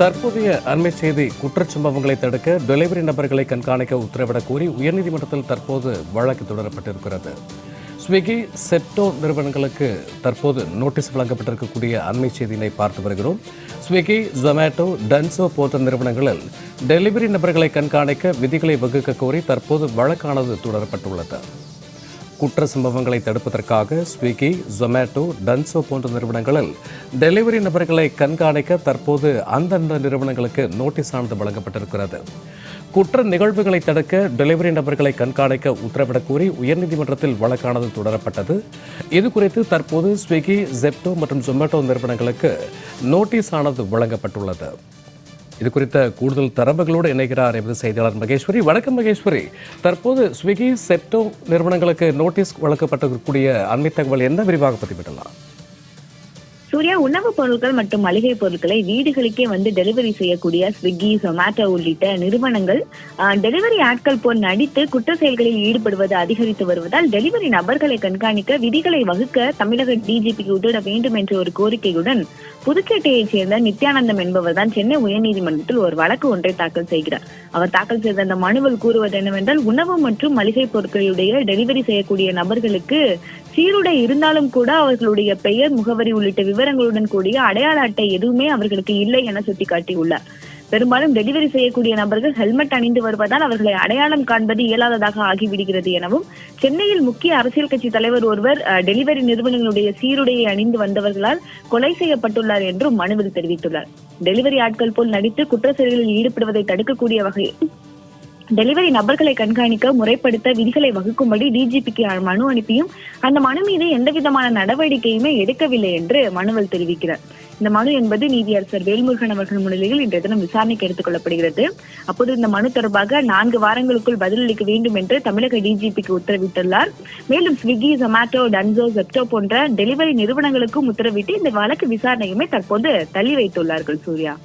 தற்போதைய அண்மை செய்தி குற்றச்சம்பவங்களை தடுக்க டெலிவரி நபர்களை கண்காணிக்க உத்தரவிடக் கோரி உயர்நீதிமன்றத்தில் தற்போது வழக்கு தொடரப்பட்டிருக்கிறது. ஸ்விக்கி செப்டோ நிறுவனங்களுக்கு தற்போது நோட்டீஸ் வழங்கப்பட்டிருக்கக்கூடிய அண்மை செய்தியினை பார்த்து வருகிறோம். ஸ்விக்கி ஜொமேட்டோ டன்சோ போன்ற நிறுவனங்களில் டெலிவரி நபர்களை கண்காணிக்க விதிகளை வகுக்க கோரி தற்போது வழக்கானது தொடரப்பட்டுள்ளது. குற்ற சம்பவங்களை தடுப்பதற்காக ஸ்விக்கி ஜொமேட்டோ டன்சோ போன்ற நிறுவனங்களில் டெலிவரி நபர்களை கண்காணிக்க தற்போது அந்தந்த நிறுவனங்களுக்கு நோட்டீஸ் ஆனது வழங்கப்பட்டிருக்கிறது. குற்ற நிகழ்வுகளை தடுக்க டெலிவரி நபர்களை கண்காணிக்க உத்தரவிடக் கோரி உயர்நீதிமன்றத்தில் வழக்கானது தொடரப்பட்டது. இது குறித்து தற்போது ஸ்விக்கி ஜெப்டோ மற்றும் ஜொமேட்டோ நிறுவனங்களுக்கு நோட்டீஸ் ஆனது வழங்கப்பட்டுள்ளது. இது குறித்த கூடுதல் தரம்புகளோடு இணைகிறார் எமது செய்தியாளர் மகேஸ்வரி. வணக்கம் மகேஸ்வரி. தற்போது ஸ்விக்கி செப்டோ நிறுவனங்களுக்கு நோட்டீஸ் வழங்கப்பட்டிருக்கக்கூடிய அண்மை தகவல் என்ன விரிவாக பதிவிடலாம்? சூர்யா உணவுப் பொருட்கள் மற்றும் மளிகை பொருட்களை வீடுகளுக்கே வந்து டெலிவரி செய்யக்கூடிய ஸ்விக்கி சொமேட்டோ உள்ளிட்ட நிறுவனங்கள் டெலிவரி ஆட்கள் போல் நடித்து குற்ற செயல்களில் ஈடுபடுவது அதிகரித்து வருவதால் டெலிவரி நபர்களை கண்காணிக்க விதிகளை வகுக்க தமிழக டிஜிபிக்கு உதவிட வேண்டும் என்ற ஒரு கோரிக்கையுடன் புதுக்கேட்டையைச் சேர்ந்த நித்யானந்தம் என்பவர் தான் சென்னை உயர்நீதிமன்றத்தில் ஒரு வழக்கு ஒன்றை தாக்கல் செய்கிறார். அவர் தாக்கல் செய்த அந்த மனுவில் கூறுவது என்னவென்றால் உணவு மற்றும் மளிகை பொருட்களுடைய டெலிவரி செய்யக்கூடிய நபர்களுக்கு சீருடை இருந்தாலும் கூட அவர்களுடைய பெயர் முகவரி உள்ளிட்ட விவரங்களுடன் கூடிய அடையாள அட்டை எதுவுமே அவர்களுக்கு இல்லை என சுட்டிக்காட்டியுள்ளார். பெரும்பாலும் டெலிவரி செய்யக்கூடிய நபர்கள் ஹெல்மெட் அணிந்து வருவதால் அவர்களை அடையாளம் காண்பது இயலாததாக ஆகிவிடுகிறது எனவும் சென்னையில் முக்கிய அரசியல் கட்சி தலைவர் ஒருவர் டெலிவரி நிறுவனங்களுடைய சீருடையை அணிந்து வந்தவர்களால் கொலை செய்யப்பட்டுள்ளார் என்றும் மனுவில் தெரிவித்துள்ளார். டெலிவரி ஆட்கள் போல் நடித்து குற்ற செயல்களில் ஈடுபடுவதை தடுக்கக்கூடிய வகையில் டெலிவரி நபர்களை கண்காணிக்க முறைப்படுத்த விதிகளை வகுக்கும்படி டிஜிபிக்கு மனு அனுப்பியும் அந்த மனு மீது எந்த விதமான நடவடிக்கையுமே எடுக்கவில்லை என்று மனுவில் தெரிவிக்கிறார். இந்த மனு என்பது நீதியரசர் வேல்முருகன் அவர்கள் முன்னிலையில் இன்றைய தினம் விசாரணைக்கு எடுத்துக் கொள்ளப்படுகிறது. அப்போது இந்த மனு தொடர்பாக நான்கு வாரங்களுக்குள் பதிலளிக்க வேண்டும் என்று தமிழக டிஜிபிக்கு உத்தரவிட்டுள்ளார். மேலும் ஸ்விக்கி ஜொமேட்டோ டன்சோ செப்டோ போன்ற டெலிவரி நிறுவனங்களுக்கும் உத்தரவிட்டு இந்த வழக்கு விசாரணையுமே தற்போது தள்ளி வைத்துள்ளார்கள் சூர்யா.